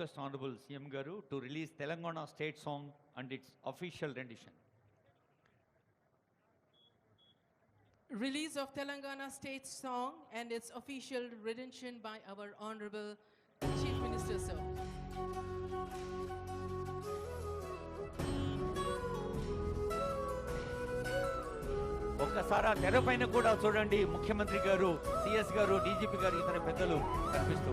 request Honorable CM Garu to release Telangana state song and its official rendition. Release of Telangana state song and its official rendition by our Honorable Chief Minister, sir. ఒక్కసారి తెర పైన కూడా చూడండి ముఖ్యమంత్రి గారు CS గారు DGP గారు ఇతర పెద్దలు కనిపిస్తూ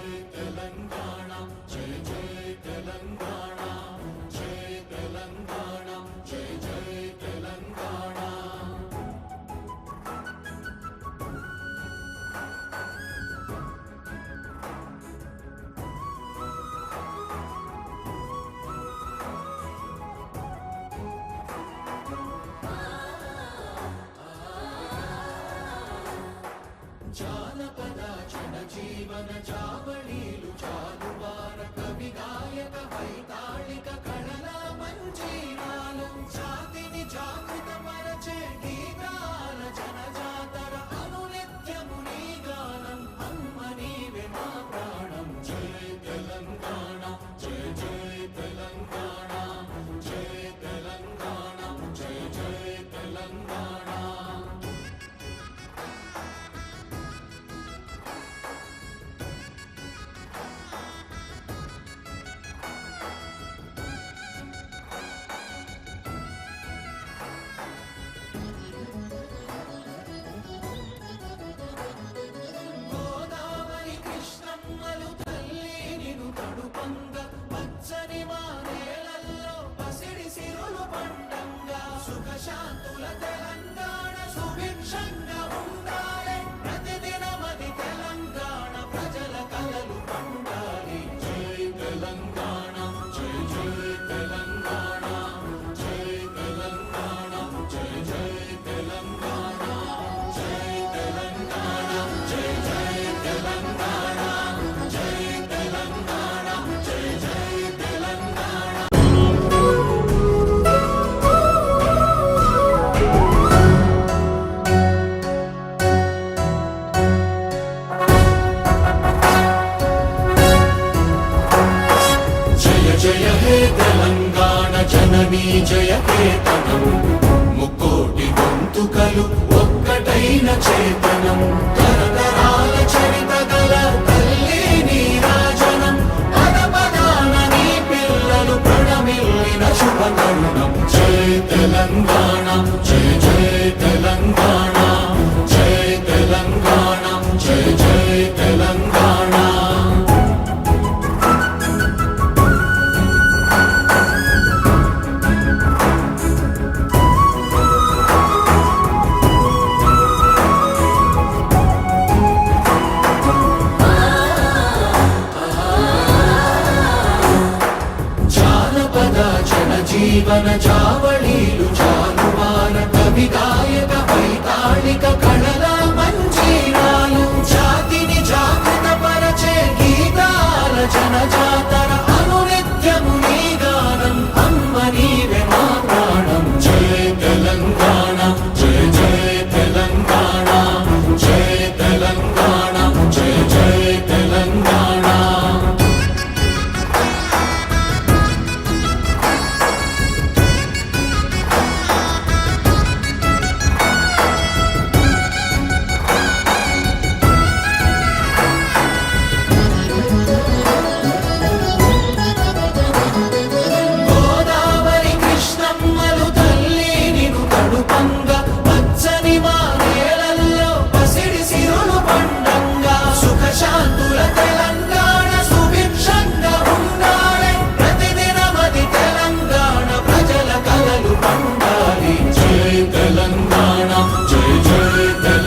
Let జననీ జయ కేతనం ముక్కోటి గొంతుకలు ఒక్కటైన చేతనం. తరతరాల చరిత గల తల్లి నీరాజనం పద పదాన నీ పిల్లలు ప్రణమిల్లిన శుభ తరుణం. జయ తెలంగాణ జయ gonna try Save